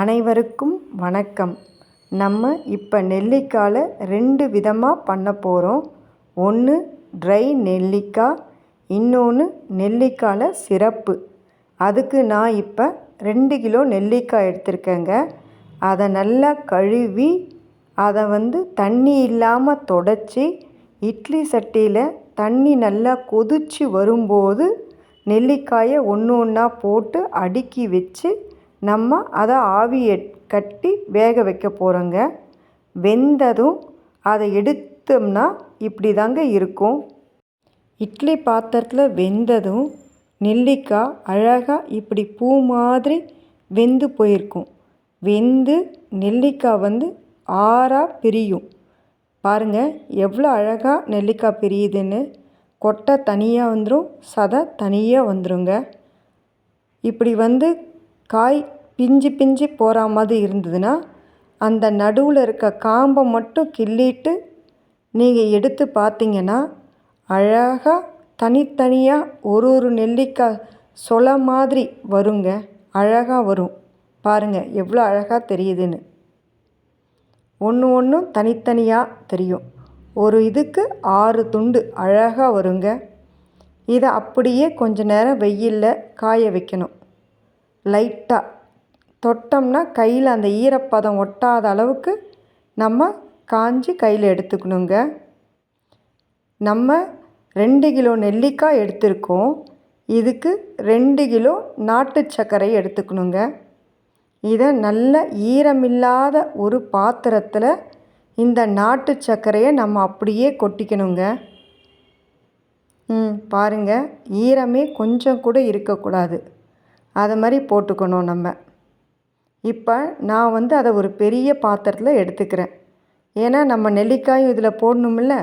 அனைவருக்கும் வணக்கம். நம்ம இப்போ நெல்லிக்காயில் ரெண்டு விதமாக பண்ண போகிறோம் ஒன்று ட்ரை நெல்லிக்காய் இன்னொன்று நெல்லிக்காயில் சிறப்பு அதுக்கு நான் இப்போ ரெண்டு கிலோ நெல்லிக்காய் எடுத்திருக்கேங்க. அதை நல்லா கழுவி அதை வந்து தண்ணி இல்லாமல் தொடச்சி இட்லி சட்டியில் தண்ணி நல்லா கொதித்து வரும்போது நெல்லிக்காயை ஒன்று ஒன்றா போட்டு அடுக்கி வச்சு நம்ம அதை ஆவியை கட்டி வேக வைக்க போகிறோங்க வெந்ததும் அதை எடுத்தோம்னா இப்படி தாங்க இருக்கும். இட்லி பாத்திரத்தில் வெந்ததும் நெல்லிக்காய் அழகாக இப்படி பூ மாதிரி வெந்து போயிருக்கும். வெந்து நெல்லிக்காய் வந்து ஆறாக பிரியும். பாருங்கள் எவ்வளோ அழகாக நெல்லிக்காய் பிரியுதுன்னு. கொட்டை தனியாக வந்துடும் சதை தனியாக வந்துடுங்க இப்படி வந்து காய் பிஞ்சு பிஞ்சு போகிற மாதிரி இருந்ததுன்னா அந்த நடுவில் இருக்க காம்பை மட்டும் கிள்ளிட்டு நீங்கள் எடுத்து பார்த்தீங்கன்னா அழகாக தனித்தனியாக ஒரு ஒரு நெல்லிக்காய் சொலை மாதிரி வருங்க. அழகாக வரும். பாருங்கள் எவ்வளோ அழகாக தெரியுதுன்னு. ஒன்று ஒன்றும் தனித்தனியாக தெரியும். ஒரு இதுக்கு ஆறு துண்டு அழகாக வருங்க. இதை அப்படியே கொஞ்ச நேரம் வெயிலில் காய வைக்கணும். லைட்டாக தொட்டோம்னா கையில் அந்த ஈரப்பதம் ஒட்டாத அளவுக்கு நம்ம காஞ்சி கையில் எடுத்துக்கணுங்க. நம்ம ரெண்டு கிலோ நெல்லிக்காய் எடுத்திருக்கோம். இதுக்கு ரெண்டு கிலோ நாட்டு சர்க்கரை எடுத்துக்கணுங்க. இதை நல்ல ஈரமில்லாத ஒரு பாத்திரத்தில் இந்த நாட்டு சர்க்கரையை நம்ம அப்படியே கொட்டிக்கணுங்க. ம் பாருங்கள் ஈரமே கொஞ்சம் கூட இருக்கக்கூடாது. அதை மாதிரி போட்டுக்கணும் நம்ம. இப்போ நான் வந்து அதை ஒரு பெரிய பாத்திரத்தில் எடுத்துக்கிறேன். ஏன்னா நம்ம நெல்லிக்காயும் இதில் போடணுமில்ல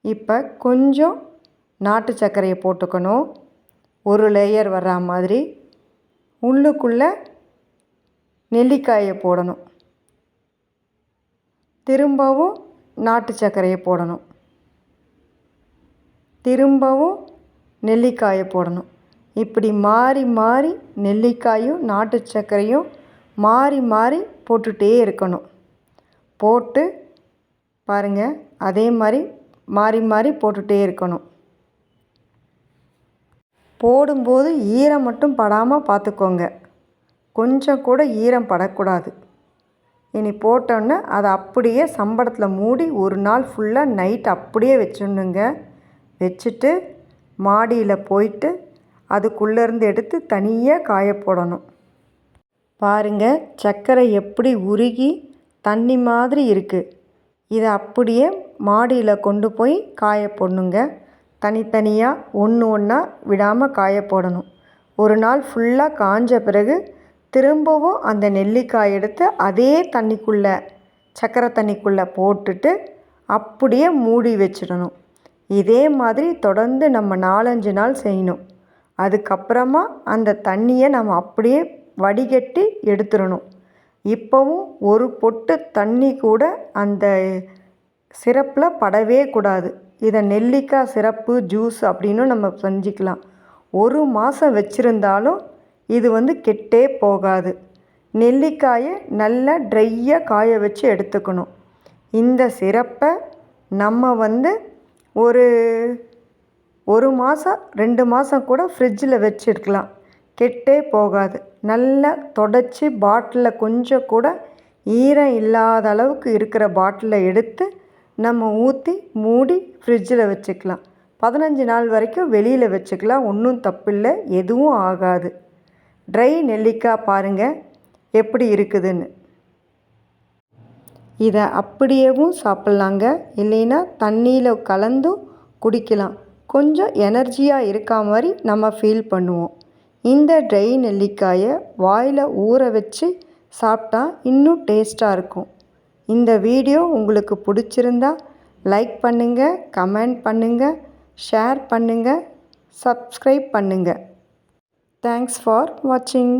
இப்போ கொஞ்சம் நாட்டு சர்க்கரையை போட்டுக்கணும். ஒரு லேயர் வர்ற மாதிரி உள்ளுக்குள்ளே நெல்லிக்காயை போடணும். திரும்பவும் நாட்டு சர்க்கரையை போடணும். திரும்பவும் நெல்லிக்காயை போடணும். இப்படி மாறி மாறி நெல்லிக்காயும் நாட்டு சர்க்கரையும் மாறி மாறி போட்டுகிட்டே இருக்கணும். போட்டு பாருங்கள் அதே மாதிரி மாறி மாறி போட்டுகிட்டே இருக்கணும். போடும்போது ஈரம் மட்டும் படாமல் பார்த்துக்கோங்க கொஞ்சம் கூட ஈரம் படக்கூடாது. இனி போட்டோன்னே அதை அப்படியே சம்படத்தில் மூடி ஒரு நாள் ஃபுல்லாக நைட் அப்படியே வச்சிடணுங்க. வச்சுட்டு மாடியில் போயிட்டு அதுக்குள்ளேருந்து எடுத்து தனியாக காய போடணும். பாருங்கள் சர்க்கரை எப்படி உருகி தண்ணி மாதிரி இருக்குது இதை அப்படியே மாடியில் கொண்டு போய் காய போடணுங்க. தனித்தனியாக ஒன்று ஒன்றா விடாமல் காய போடணும். ஒரு நாள் ஃபுல்லாக காஞ்ச பிறகு திரும்பவும் அந்த நெல்லிக்காய் எடுத்து அதே தண்ணிக்குள்ளே சக்கரை தண்ணிக்குள்ளே போட்டுட்டு அப்படியே மூடி வச்சிடணும். இதே மாதிரி தொடர்ந்து நம்ம நாலஞ்சு நாள் செய்யணும். அதுக்கப்புறமா அந்த தண்ணியை நம்ம அப்படியே வடிகட்டி எடுத்துடணும். இப்போவும் ஒரு பொட்டு தண்ணி கூட அந்த சிரப்பில் படவே கூடாது. இதை நெல்லிக்காய் சிரப்பு ஜூஸ் அப்படின்னு நம்ம செஞ்சுக்கலாம். ஒரு மாதம் வச்சுருந்தாலும் இது வந்து கெட்டே போகாது. நெல்லிக்காயை நல்லா ட்ரையாக காய வச்சு எடுத்துக்கணும். இந்த சிரப்பை நம்ம வந்து ஒரு ஒரு மாதம் ரெண்டு மாதம் கூட ஃப்ரிட்ஜில் வச்சுருக்கலாம். கெட்டே போகாது. நல்லா தொடச்சி பாட்டிலில் கொஞ்சம் கூட ஈரம் இல்லாத அளவுக்கு இருக்கிற பாட்டிலை எடுத்து நம்ம ஊற்றி மூடி ஃப்ரிட்ஜில் வச்சுக்கலாம். பதினஞ்சு நாள் வரைக்கும் வெளியில் வச்சுக்கலாம். ஒன்றும் தப்பில்லை. எதுவும் ஆகாது. ட்ரை நெல்லிக்காய் பாருங்கள் எப்படி இருக்குதுன்னு. இதை அப்படியேவும் சாப்பிட்லாங்க. இல்லைன்னா தண்ணியில் கலந்தும் குடிக்கலாம். கொஞ்சம் எனர்ஜியாக இருக்கா மாதிரி நம்ம ஃபீல் பண்ணுவோம். இந்த ட்ரை நெல்லிக்காயை வாயில் ஊற வச்சு சாப்பிட்டா இன்னும் டேஸ்ட்டாக இருக்கும். இந்த வீடியோ உங்களுக்கு பிடிச்சிருந்தா லைக் பண்ணுங்கள் கமெண்ட் பண்ணுங்கள் ஷேர் பண்ணுங்கள் சப்ஸ்கிரைப் பண்ணுங்கள் தேங்க்ஸ் ஃபார் வாட்சிங்